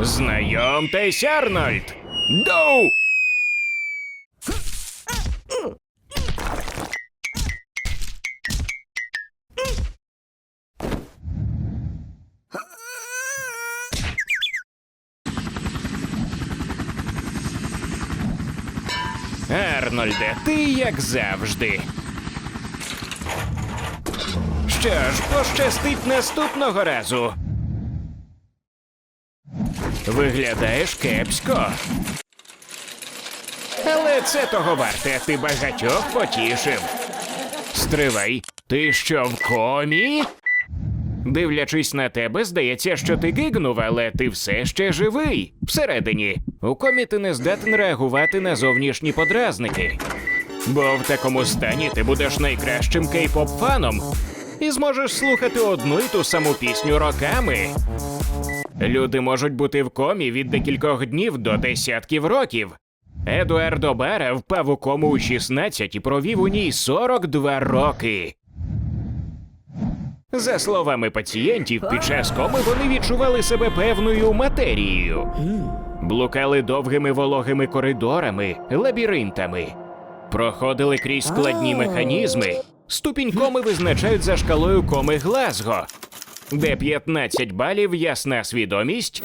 Знайомтесь, Арнольд! Доу! Арнольде, ти як завжди. Що ж, пощастить наступного разу. Виглядаєш кепсько. Але це того варте, ти багатьох потішив. Стривай, ти що в комі? Дивлячись на тебе, здається, що ти гигнув, але ти все ще живий. Всередині. У комі ти не здатен реагувати на зовнішні подразники. Бо в такому стані ти будеш найкращим кей-поп фаном і зможеш слухати одну і ту саму пісню роками. Люди можуть бути в комі від декількох днів до десятків років. Едуардо Бара впав у кому у 16 і провів у ній 42 роки. За словами пацієнтів, під час коми вони відчували себе певною матерією. Блукали довгими вологими коридорами, лабіринтами, проходили крізь складні механізми. Ступінь коми визначають за шкалою коми Глазго, де 15 балів ясна свідомість,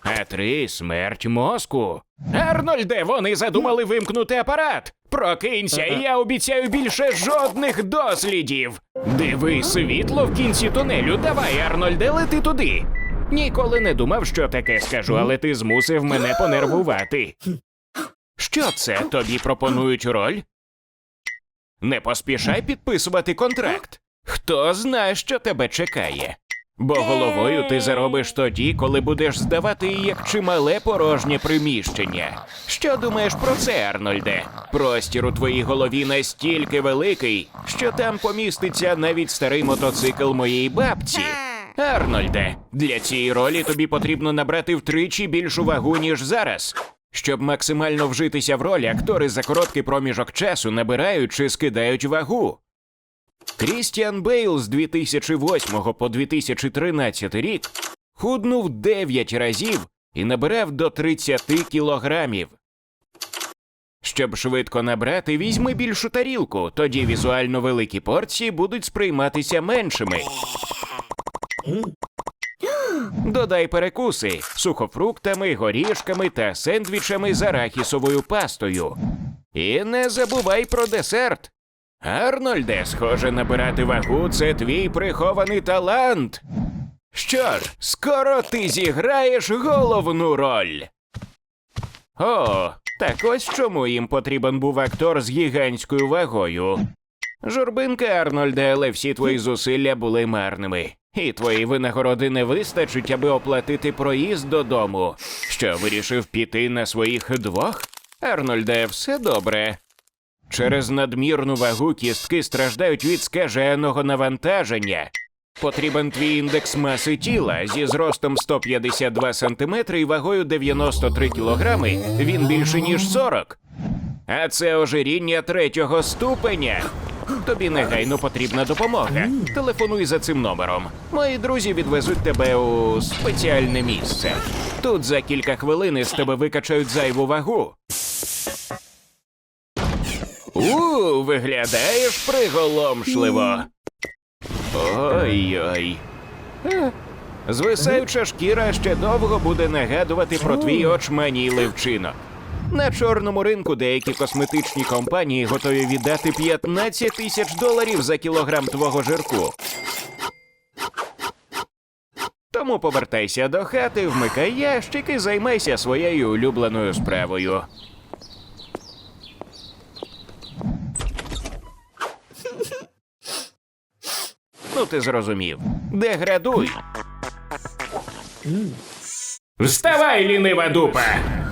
а 3 смерть мозку. Арнольде, вони задумали вимкнути апарат. Прокинься, і я обіцяю більше жодних дослідів. Диви світло в кінці тунелю. Давай, Арнольде, лети туди. Ніколи не думав, що таке скажу, але ти змусив мене понервувати. Що це тобі пропонують роль? Не поспішай підписувати контракт. Хто знає, що тебе чекає. Бо головою ти заробиш тоді, коли будеш здавати її як чимале порожнє приміщення. Що думаєш про це, Арнольде? Простір у твоїй голові настільки великий, що там поміститься навіть старий мотоцикл моєї бабці. Арнольде, для цієї ролі тобі потрібно набрати втричі більшу вагу, ніж зараз. Щоб максимально вжитися в роль, актори за короткий проміжок часу набирають чи скидають вагу. Крістіан Бейл з 2008 по 2013 рік худнув 9 разів і набирав до 30 кілограмів. Щоб швидко набрати, візьми більшу тарілку, тоді візуально великі порції будуть сприйматися меншими. Додай перекуси сухофруктами, горішками та сендвічами з арахісовою пастою. І не забувай про десерт. Арнольде, схоже, набирати вагу це твій прихований талант. Що ж, скоро ти зіграєш головну роль. О, так ось чому їм потрібен був актор з гігантською вагою. Журбинка, Арнольде, але всі твої зусилля були марними. І твої винагороди не вистачить, аби оплатити проїзд додому. Що вирішив піти на своїх двох? Арнольде, все добре. Через надмірну вагу кістки страждають від скаженого навантаження. Потрібен твій індекс маси тіла зі зростом 152 см і вагою 93 кг. Він більше ніж 40. А це ожиріння третього ступеня. Тобі негайно потрібна допомога. Телефонуй за цим номером. Мої друзі відвезуть тебе у спеціальне місце. Тут за кілька хвилин із тебе викачають зайву вагу. У, виглядаєш приголомшливо. Ой-ой. Звисаюча шкіра ще довго буде нагадувати про твій очманілий вчинок. На чорному ринку деякі косметичні компанії готові віддати 15 тисяч доларів за кілограм твого жирку. Тому повертайся до хати, вмикай ящик і займайся своєю улюбленою справою. Ну, ти зрозумів. Деградуй. Вставай, лінива дупа!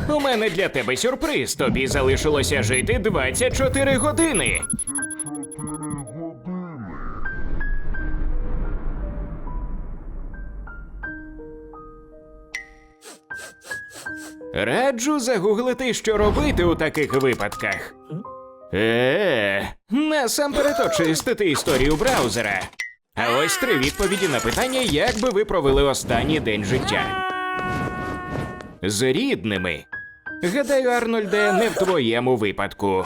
У мене для тебе сюрприз. Тобі залишилося жити 24 години. Раджу загуглити, що робити у таких випадках. Е, насамперед очистити історію браузера. А ось три відповіді на питання, як би ви провели останній день життя. з рідними. Гадаю, Арнольде, не в твоєму випадку.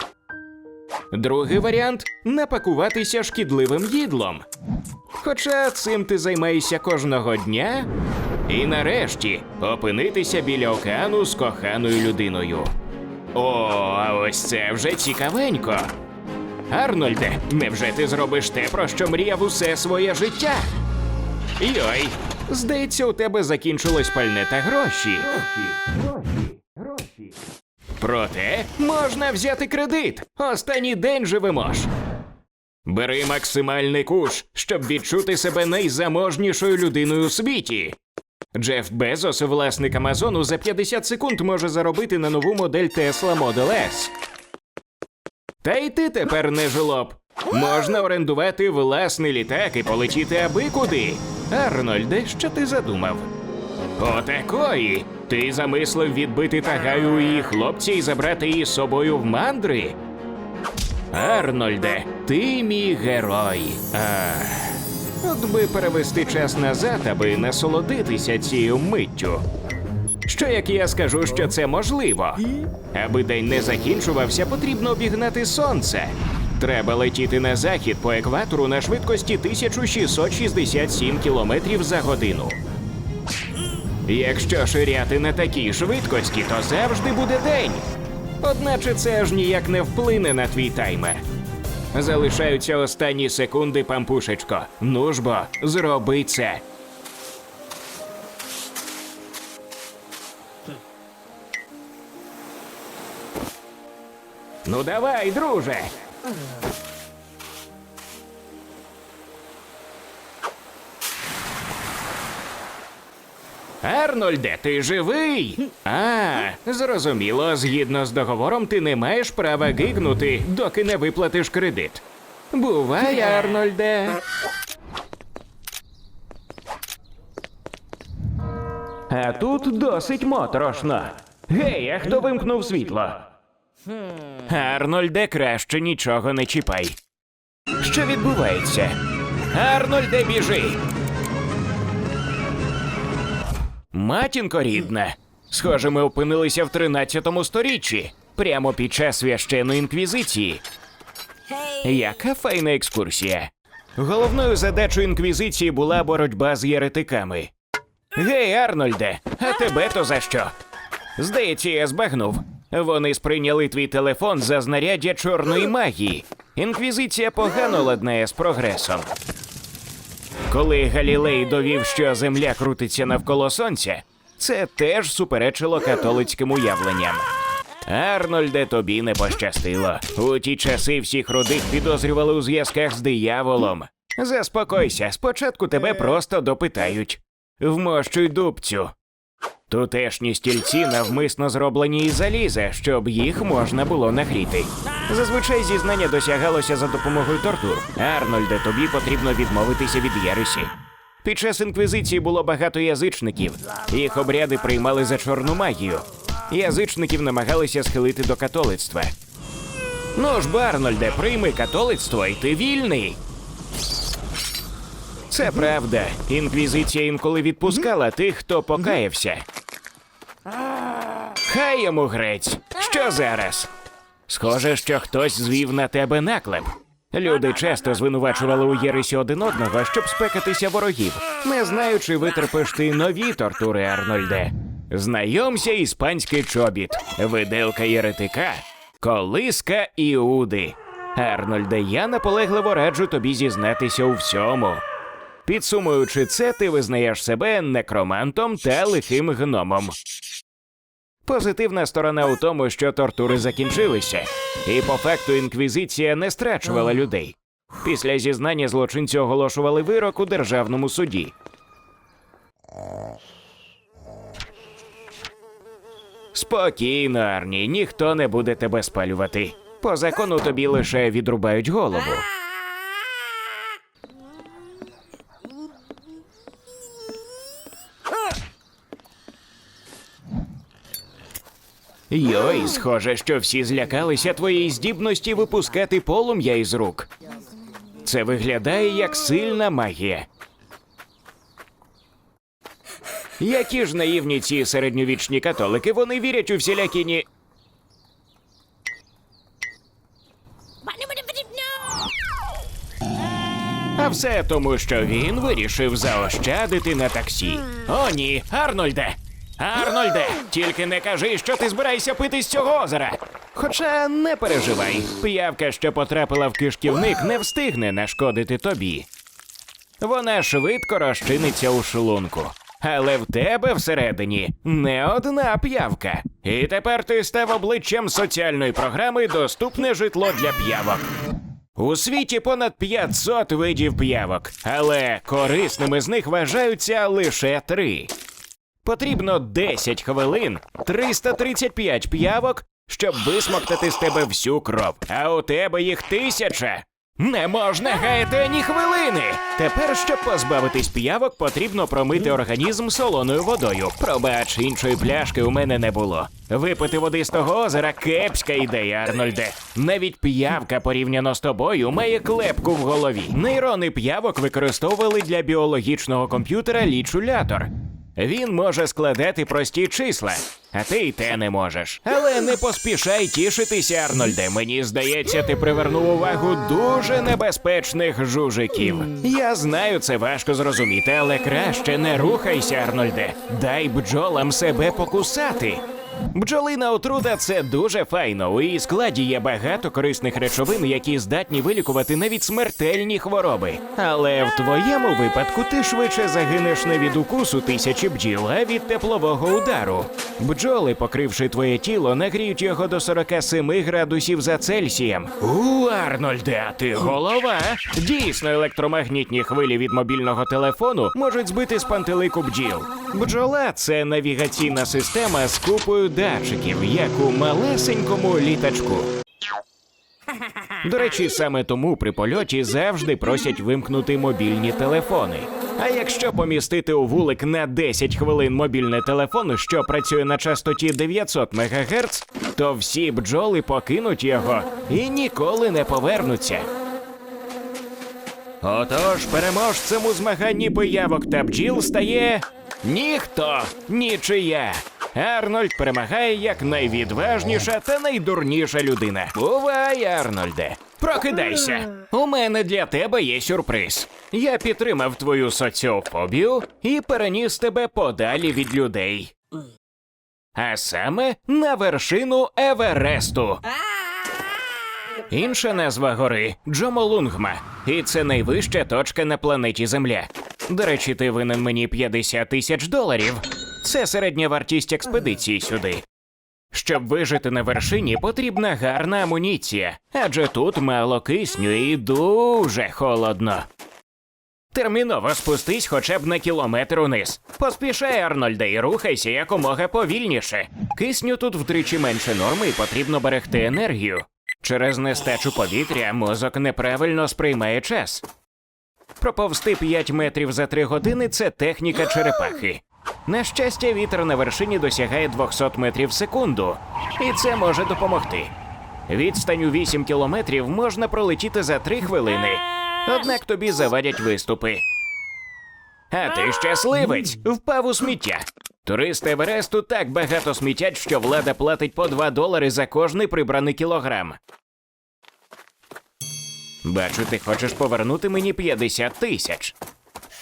Другий варіант напакуватися шкідливим їдлом. Хоча цим ти займаєшся кожного дня. І нарешті опинитися біля океану з коханою людиною. О, а ось це вже цікавенько. Арнольде, невже ти зробиш те, про що мріяв усе своє життя? Йой, здається, у тебе закінчилось пальне та гроші. Проте можна взяти кредит. Останній день живемо ж. Бери максимальний куш, щоб відчути себе найзаможнішою людиною у світі. Джеф Безос, власник Амазону, за 50 секунд може заробити на нову модель Tesla Model S. Та й ти тепер не жлоб. Можна орендувати власний літак і полетіти аби куди. Арнольде, що ти задумав? Отакої. Ти замислив відбити тагаю її хлопця і забрати її з собою в мандри? Арнольде, ти мій герой. А, от би перевести час назад, аби насолодитися цією миттю. Що як я скажу, що це можливо? Аби день не закінчувався, потрібно обігнати сонце. Треба летіти на захід по екватору на швидкості 1667 км за годину. Якщо ширяти на такій швидкості, то завжди буде день. Одначе це аж ніяк не вплине на твій таймер. Залишаються останні секунди, пампушечко. Ну ж бо, зроби це. Ну давай, друже. Арнольде, ти живий? А, зрозуміло, згідно з договором, ти не маєш права гигнути, доки не виплатиш кредит. Бувай, Арнольде. А тут досить моторошно. Гей, а хто вимкнув світло? Арнольде, краще нічого не чіпай. Що відбувається? Арнольде, біжи! Матінко рідна. Схоже, ми опинилися в 13 сторіччі, прямо під час священної інквізиції. Яка файна екскурсія. Головною задачою інквізиції була боротьба з єретиками. Гей, Арнольде, а тебе то за що? Здається, я збагнув. Вони сприйняли твій телефон за знаряддя чорної магії. Інквізиція погано ладнає з прогресом. Коли Галілей довів, що Земля крутиться навколо сонця, це теж суперечило католицьким уявленням. Арнольде, тобі не пощастило. У ті часи всіх рудих підозрювали у зв'язках з дияволом. Заспокойся, спочатку тебе просто допитають. Вмощуй дубцю. Тутешні стільці навмисно зроблені із заліза, щоб їх можна було нагріти. Зазвичай зізнання досягалося за допомогою тортур. Арнольде, тобі потрібно відмовитися від єресі. Під час інквізиції було багато язичників. Їх обряди приймали за чорну магію. Язичників намагалися схилити до католицтва. Ну ж, бо, Арнольде, прийми католицтво, і ти вільний. Це правда. Інквізиція інколи відпускала тих, хто покаявся. Хай йому грець. Що зараз? Схоже, що хтось звів на тебе наклеп. Люди часто звинувачували у єресі один одного, щоб спекатися ворогів, не знаючи, витерпиш ти нові тортури, Арнольде. Знайомся іспанський чобіт, виделка єретика, колиска Іуди. Арнольде, я наполегливо раджу тобі зізнатися у всьому. Підсумуючи це, ти визнаєш себе некромантом та лихим гномом. Позитивна сторона у тому, що тортури закінчилися, і по факту інквізиція не страчувала людей. Після зізнання злочинці оголошували вирок у державному суді. Спокійно, Арні, ніхто не буде тебе спалювати. По закону тобі лише відрубають голову. Йой, схоже, що всі злякалися твоєї здібності випускати полум'я із рук. Це виглядає як сильна магія. Які ж наївні ці середньовічні католики, вони вірять у всілякі ні. А все тому, що він вирішив заощадити на таксі. О, ні, Арнольде! Арнольде, тільки не кажи, що ти збираєшся пити з цього озера. Хоча не переживай, п'явка, що потрапила в кишківник, не встигне нашкодити тобі. Вона швидко розчиниться у шлунку. Але в тебе всередині не одна п'явка. І тепер ти став обличчям соціальної програми Доступне житло для п'явок. У світі понад 500 видів п'явок, але корисними з них вважаються лише три. Потрібно 10 хвилин, 335 п'явок, щоб висмоктати з тебе всю кров. А у тебе їх тисяча. Не можна гаяти ані хвилини. Тепер, щоб позбавитись п'явок, потрібно промити організм солоною водою. Пробач, іншої пляшки у мене не було. Випити води з того озера кепська ідея, Арнольде. Навіть п'явка порівняно з тобою має клепку в голові. Нейрони п'явок використовували для біологічного комп'ютера лічулятор. Він може складати прості числа, а ти й те не можеш. Але не поспішай тішитися, Арнольде. Мені здається, ти привернув увагу дуже небезпечних жужиків. Я знаю, це важко зрозуміти, але краще не рухайся, Арнольде. Дай бджолам себе покусати. Бджолина отрута це дуже файно. У її складі є багато корисних речовин, які здатні вилікувати навіть смертельні хвороби. Але в твоєму випадку ти швидше загинеш не від укусу тисячі бджіл, а від теплового удару. Бджоли, покривши твоє тіло, нагріють його до 47 градусів за Цельсієм. У, Арнольде, а ти голова. Дійсно, електромагнітні хвилі від мобільного телефону можуть збити з пантелику бджіл. Бджола це навігаційна система з купою датчиків, як у малесенькому літачку. До речі, саме тому при польоті завжди просять вимкнути мобільні телефони. А якщо помістити у вулик на 10 хвилин мобільний телефон, що працює на частоті 900 МГц, то всі бджоли покинуть його і ніколи не повернуться. Отож, переможцем у змаганні пиявок та бджіл стає ніхто, нічия. Арнольд перемагає як найвідважніша та найдурніша людина. Бувай, Арнольде. Прокидайся. У мене для тебе є сюрприз. Я підтримав твою соціофобію і переніс тебе подалі від людей. А саме на вершину Евересту. Інша назва гори Джомолунгма, і це найвища точка на планеті Земля. До речі, ти винен мені 50 тисяч доларів. Це середня вартість експедиції сюди. Щоб вижити на вершині, потрібна гарна амуніція, адже тут мало кисню і дуже холодно. Терміново спустись хоча б на кілометр униз. Поспішай, Арнольде, і рухайся якомога повільніше. Кисню тут втричі менше норми і потрібно берегти енергію. Через нестачу повітря мозок неправильно сприймає час. Проповсти 5 метрів за 3 години це техніка черепахи. На щастя, вітер на вершині досягає 200 метрів в секунду, і це може допомогти. Відстань у 8 кілометрів можна пролетіти за 3 хвилини, однак тобі завадять виступи. А ти щасливець, впав у сміття. Туристи Евересту так багато смітять, що влада платить по 2 долари за кожний прибраний кілограм. Бачу, ти хочеш повернути мені 50 тисяч.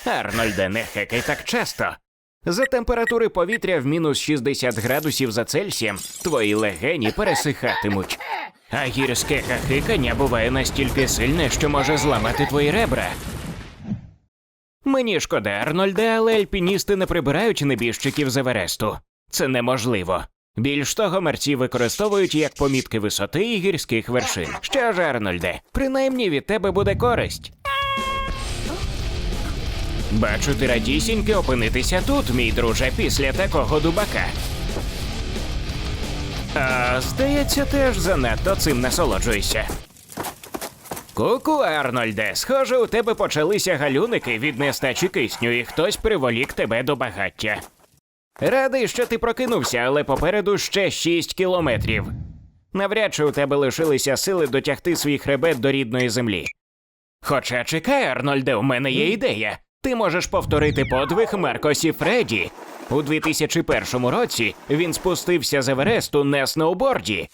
Арнольде, не хекай так часто. За температури повітря в мінус 60 градусів за Цельсієм твої легені пересихатимуть. А гірське хахикання буває настільки сильне, що може зламати твої ребра. Мені шкода, Арнольде, але альпіністи не прибирають небіжчиків з Евересту. Це неможливо. Більш того, мерці використовують як помітки висоти і гірських вершин. Що ж, Арнольде, принаймні від тебе буде користь. Бачу, ти радісіньки опинитися тут, мій друже, після такого дубака. А, здається, теж занадто цим насолоджуєшся. Ку-ку, Арнольде, схоже, у тебе почалися галюники від нестачі кисню, і хтось приволік тебе до багаття. Радий, що ти прокинувся, але попереду ще 6 кілометрів. Навряд чи у тебе лишилися сили дотягти свій хребет до рідної землі. Хоча чекай, Арнольде, у мене є ідея. Ти можеш повторити подвиг Маркосі Фредді. У 2001 році він спустився з Евересту на сноуборді.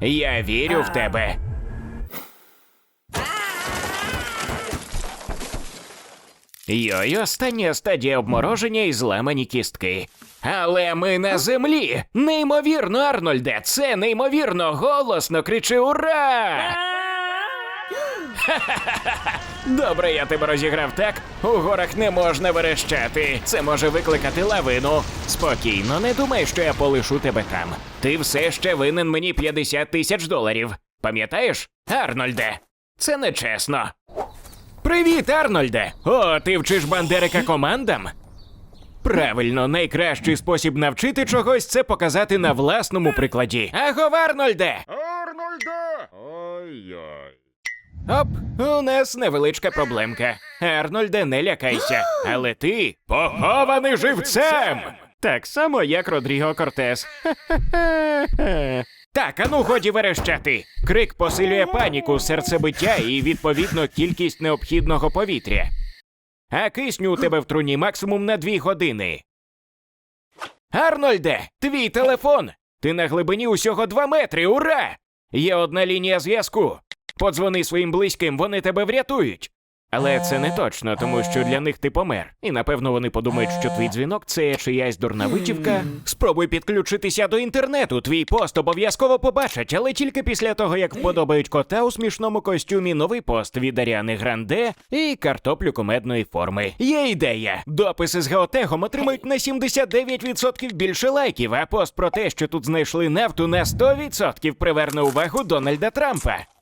Я вірю в тебе. Йой, остання стадія обмороження і зламані кістки. Але ми на землі. Неймовірно, Арнольде, це неймовірно голосно кричи ура! Добре, я тебе розіграв так. У горах не можна верещати. Це може викликати лавину. Спокійно, не думай, що я полишу тебе там. Ти все ще винен мені 50 тисяч доларів. Пам'ятаєш, Арнольде? Це нечесно. Привіт, Арнольде! О, ти вчиш бандерика командам? Правильно, найкращий спосіб навчити чогось це показати на власному прикладі. Агов, Арнольде! Арнольде! Ой-ой. Оп, у нас невеличка проблемка. Арнольде, не лякайся. Але ти похований живцем. Так само, як Родріго Кортес. Так, ану годі верещати. Крик посилює паніку, серцебиття і, відповідно, кількість необхідного повітря. А кисню у тебе в труні максимум на дві години. Арнольде, твій телефон! Ти на глибині усього два метри, ура! Є одна лінія зв'язку. Подзвони своїм близьким, вони тебе врятують. Але це не точно, тому що для них ти помер. І напевно вони подумають, що твій дзвінок це чиясь дурна витівка. Спробуй підключитися до інтернету. Твій пост обов'язково побачать, але тільки після того, як вподобають кота у смішному костюмі, новий пост від Аріани Гранде і картоплю комедної форми. Є ідея. Дописи з геотегом отримають на 79% більше лайків, а пост про те, що тут знайшли нафту на 100% приверне увагу Дональда Трампа.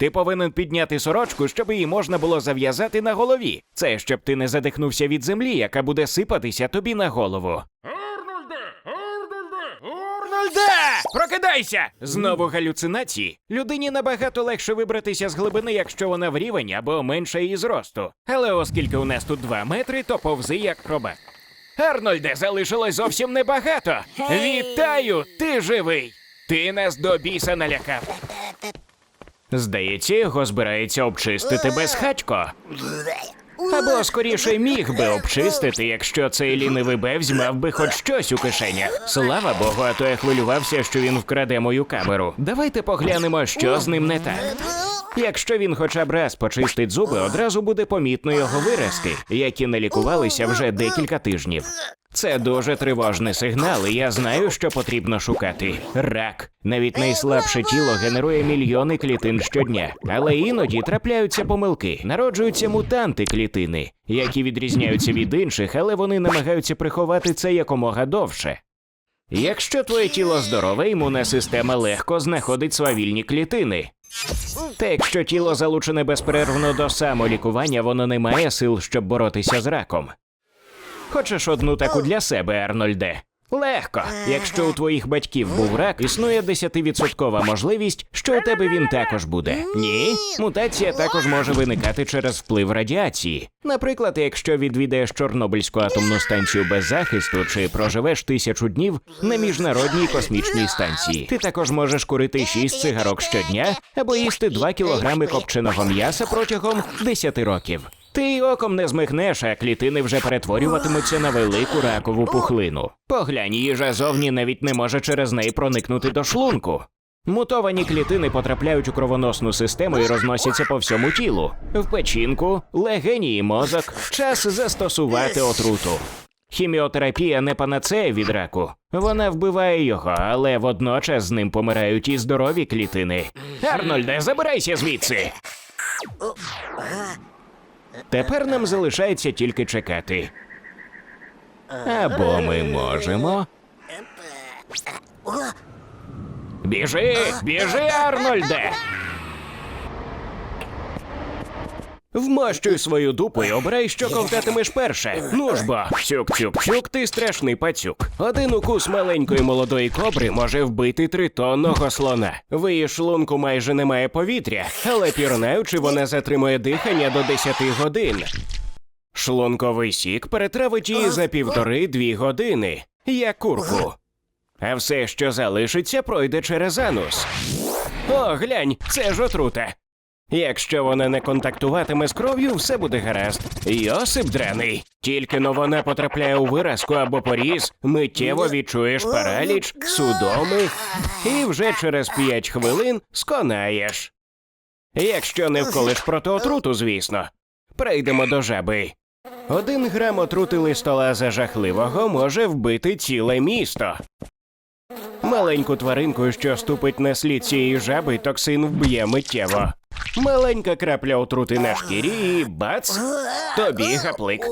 Ти повинен підняти сорочку, щоб її можна було зав'язати на голові. Це щоб ти не задихнувся від землі, яка буде сипатися тобі на голову. Арнольде! Арнольде! Арнольде! Прокидайся! Знову галюцинації. Людині набагато легше вибратися з глибини, якщо вона в рівень або менше її зросту. Але оскільки у нас тут два метри, то повзи як кробак. Арнольде, залишилось зовсім небагато. Вітаю! Ти живий! Ти нас до біса налякав. Здається, його збирається обчистити безхатько. Або скоріше міг би обчистити, якщо цей лінивий бевзь мав би хоч щось у кишенях. Слава Богу, а то я хвилювався, що він вкраде мою камеру. Давайте поглянемо, що з ним не так. Якщо він хоча б раз почистить зуби, одразу буде помітно його виразки, які не лікувалися вже декілька тижнів. Це дуже тривожний сигнал, і я знаю, що потрібно шукати. Рак. Навіть найслабше тіло генерує мільйони клітин щодня, але іноді трапляються помилки, народжуються мутанти клітини, які відрізняються від інших, але вони намагаються приховати це якомога довше. Якщо твоє тіло здорове, імунна система легко знаходить свавільні клітини. Та якщо тіло залучене безперервно до самолікування, воно не має сил, щоб боротися з раком. Хочеш одну таку для себе, Арнольде? Легко. Якщо у твоїх батьків був рак, існує 10% можливість, що у тебе він також буде. Ні, мутація також може виникати через вплив радіації. Наприклад, якщо відвідаєш Чорнобильську атомну станцію без захисту чи проживеш тисячу днів на міжнародній космічній станції. Ти також можеш курити 6 цигарок щодня або їсти 2 кілограми копченого м'яса протягом 10 років. Ти й оком не змихнеш, а клітини вже перетворюватимуться на велику ракову пухлину. Поглянь, їжа зовні навіть не може через неї проникнути до шлунку. Мутовані клітини потрапляють у кровоносну систему і розносяться по всьому тілу. В печінку, легені і мозок. Час застосувати отруту. Хіміотерапія не панацея від раку. Вона вбиває його, але водночас з ним помирають і здорові клітини. Арнольде, забирайся звідси. Тепер нам залишається тільки чекати. Або ми можемо. Біжи, біжи, Арнольде! Вмощуй свою дупу і обирай, що ковтатимеш перше. Ну ж бо, цюк-цюк-цюк, ти страшний пацюк. Один укус маленької молодої кобри може вбити тритонного слона. В її шлунку майже немає повітря, але пірнаючи, вона затримує дихання до 10 годин. Шлунковий сік перетравить її за півтори-дві години, як курку. А все, що залишиться, пройде через анус. О, глянь, це ж отрута. Якщо вона не контактуватиме з кров'ю, все буде гаразд. Йосип драний. Тільки но вона потрапляє у виразку або поріз, миттєво відчуєш параліч, судоми, і вже через 5 хвилин сконаєш. Якщо не вколиш проти отруту, звісно. Перейдемо до жаби. Один грам отрути листолаза жахливого може вбити ціле місто. Маленьку тваринку, що ступить на слід цієї жаби, токсин вб'є миттєво. Маленька крапля отрути на шкірі і бац! Тобі гаплик.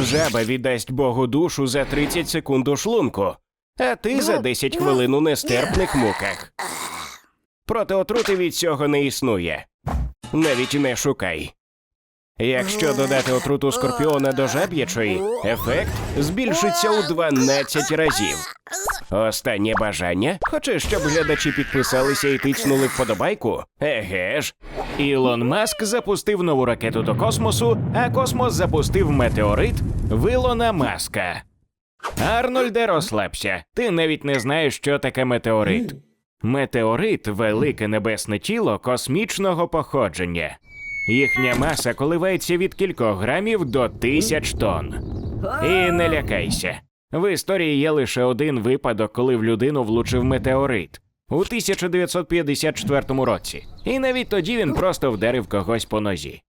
Жаба віддасть Богу душу за 30 секунд у шлунку, а ти за 10 хвилин у нестерпних муках. Проте отрути від цього не існує. Навіть не шукай. Якщо додати отруту скорпіона до жаб'ячої, ефект збільшиться у 12 разів. Останнє бажання. Хочеш, щоб глядачі підписалися і тицнули вподобайку? Еге ж. Ілон Маск запустив нову ракету до космосу, а космос запустив метеорит Вилона Маска. Арнольде, розслабся. Ти навіть не знаєш, що таке метеорит. Метеорит велике небесне тіло космічного походження. Їхня маса коливається від кількох грамів до тисяч тонн. І не лякайся. В історії є лише один випадок, коли в людину влучив метеорит у 1954 році. І навіть тоді він просто вдарив когось по нозі.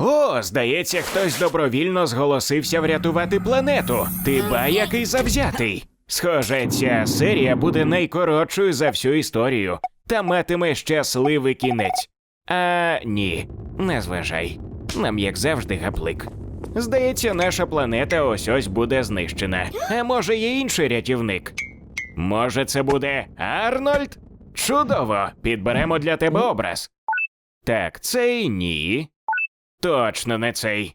О, здається, хтось добровільно зголосився врятувати планету. Ти ба який завзятий. Схоже, ця серія буде найкоротшою за всю історію та матиме щасливий кінець. А ні, не зважай. Нам, як завжди, гаплик. Здається, наша планета ось ось буде знищена. А може, є інший рятівник? Може, це буде Арнольд? Чудово! Підберемо для тебе образ. Так, цей ні. Точно не цей.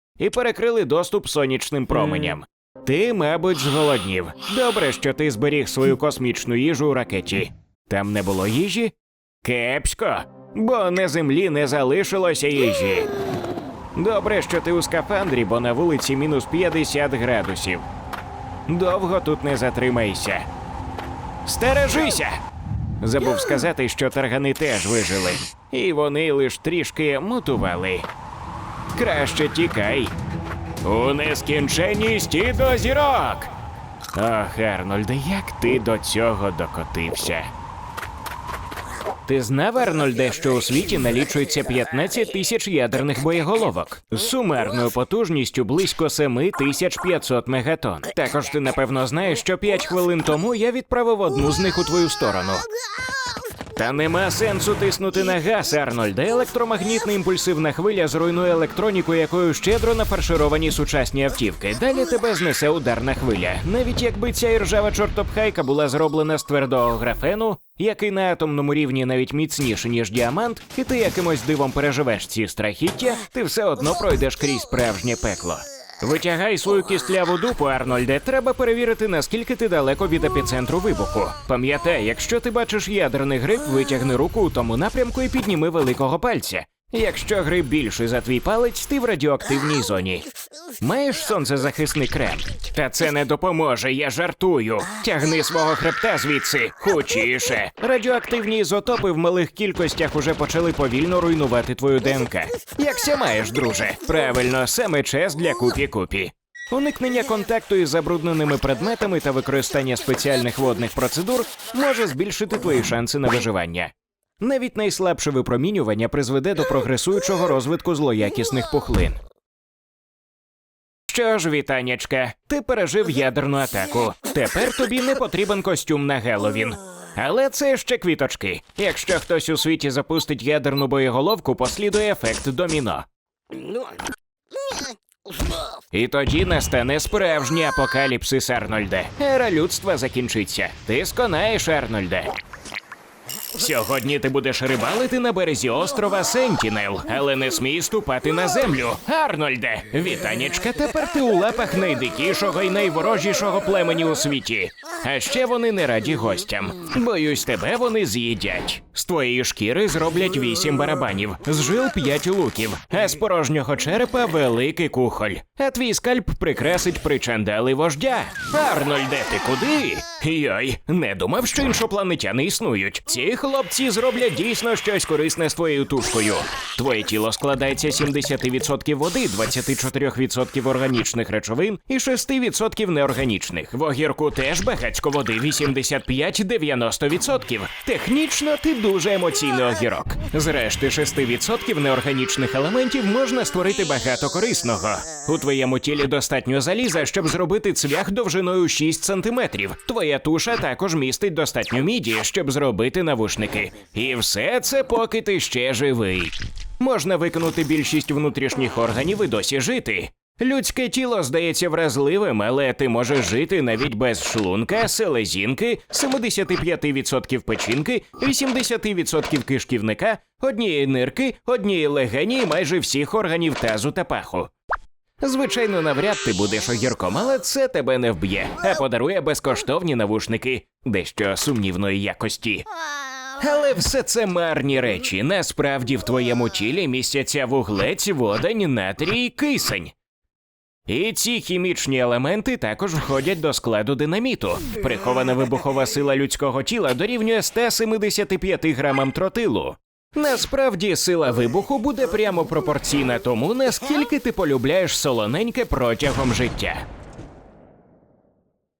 і перекрили доступ сонячним променям. Ти, мабуть, зголоднів. Добре, що ти зберіг свою космічну їжу у ракеті. Там не було їжі? Кепсько, бо на землі не залишилося їжі. Добре, що ти у скафандрі, бо на вулиці мінус 50 градусів. Довго тут не затримайся. Стережися! Забув сказати, що таргани теж вижили, і вони лиш трішки мутували. Краще тікай. У нескінченність і до зірок. Ох, Арнольде, як ти до цього докотився? Ти знав, Арнольде, що у світі налічується 15 тисяч ядерних боєголовок з сумарною потужністю близько 7500 мегатон. Також ти напевно знаєш, що 5 хвилин тому я відправив одну з них у твою сторону. Та нема сенсу тиснути на газ, Арнольде. Електромагнітна імпульсивна хвиля зруйнує електроніку, якою щедро нафаршировані сучасні автівки. Далі тебе знесе ударна хвиля. Навіть якби ця іржава чортопхайка була зроблена з твердого графену, який на атомному рівні навіть міцніший, ніж діамант, і ти якимось дивом переживеш ці страхіття, ти все одно пройдеш крізь справжнє пекло. Витягай свою кістляву дупу, Арнольде. Треба перевірити, наскільки ти далеко від епіцентру вибуху. Пам'ятай, якщо ти бачиш ядерний гриб, витягни руку у тому напрямку і підніми великого пальця. Якщо гриб більший за твій палець, ти в радіоактивній зоні. Маєш сонцезахисний крем? Та це не допоможе, я жартую. Тягни свого хребта звідси, хучіше. Радіоактивні ізотопи в малих кількостях уже почали повільно руйнувати твою ДНК. Якся маєш, друже? Правильно, саме час для купі-купі. Уникнення контакту із забрудненими предметами та використання спеціальних водних процедур може збільшити твої шанси на виживання. Навіть найслабше випромінювання призведе до прогресуючого розвитку злоякісних пухлин. Що ж, вітаннячка, ти пережив ядерну атаку. Тепер тобі не потрібен костюм на Геловін. Але це ще квіточки. Якщо хтось у світі запустить ядерну боєголовку, послідує ефект доміно. І тоді настане справжній апокаліпсис, Арнольде. Ера людства закінчиться. Ти сконаєш, Арнольде. Сьогодні ти будеш рибалити на березі острова Сентінел, але не смій ступати на землю. Арнольде, вітанечка, тепер ти у лапах найдикішого і найворожішого племені у світі. А ще вони не раді гостям. Боюсь, тебе вони з'їдять. З твоєї шкіри зроблять вісім барабанів, з жил п'ять луків, а з порожнього черепа великий кухоль. А твій скальп прикрасить причандали вождя. Арнольде, ти куди? Йой, не думав, що іншопланетяни існують. Ці хлопці зроблять дійсно щось корисне з твоєю тушкою. Твоє тіло складається 70% води, 24% органічних речовин і 6% неорганічних. В огірку теж багацько води, 85-90%. Технічно ти дуже емоційний огірок. З решти 6% неорганічних елементів можна створити багато корисного. У твоєму тілі достатньо заліза, щоб зробити цвях довжиною 6 см. Твоя туша також містить достатньо міді, щоб зробити навушники. І все це поки ти ще живий. Можна виконати більшість внутрішніх органів і досі жити. Людське тіло здається вразливим, але ти можеш жити навіть без шлунка, селезінки, 75% печінки, 80% кишківника, однієї нирки, однієї легені і майже всіх органів тазу та паху. Звичайно, навряд ти будеш огірком, але це тебе не вб'є, а подарує безкоштовні навушники, дещо сумнівної якості. Але все це марні речі. Насправді в твоєму тілі містяться вуглець, водень, натрій, кисень. І ці хімічні елементи також входять до складу динаміту. Прихована вибухова сила людського тіла дорівнює 175 грамам тротилу. Насправді сила вибуху буде прямо пропорційна тому, наскільки ти полюбляєш солоненьке протягом життя.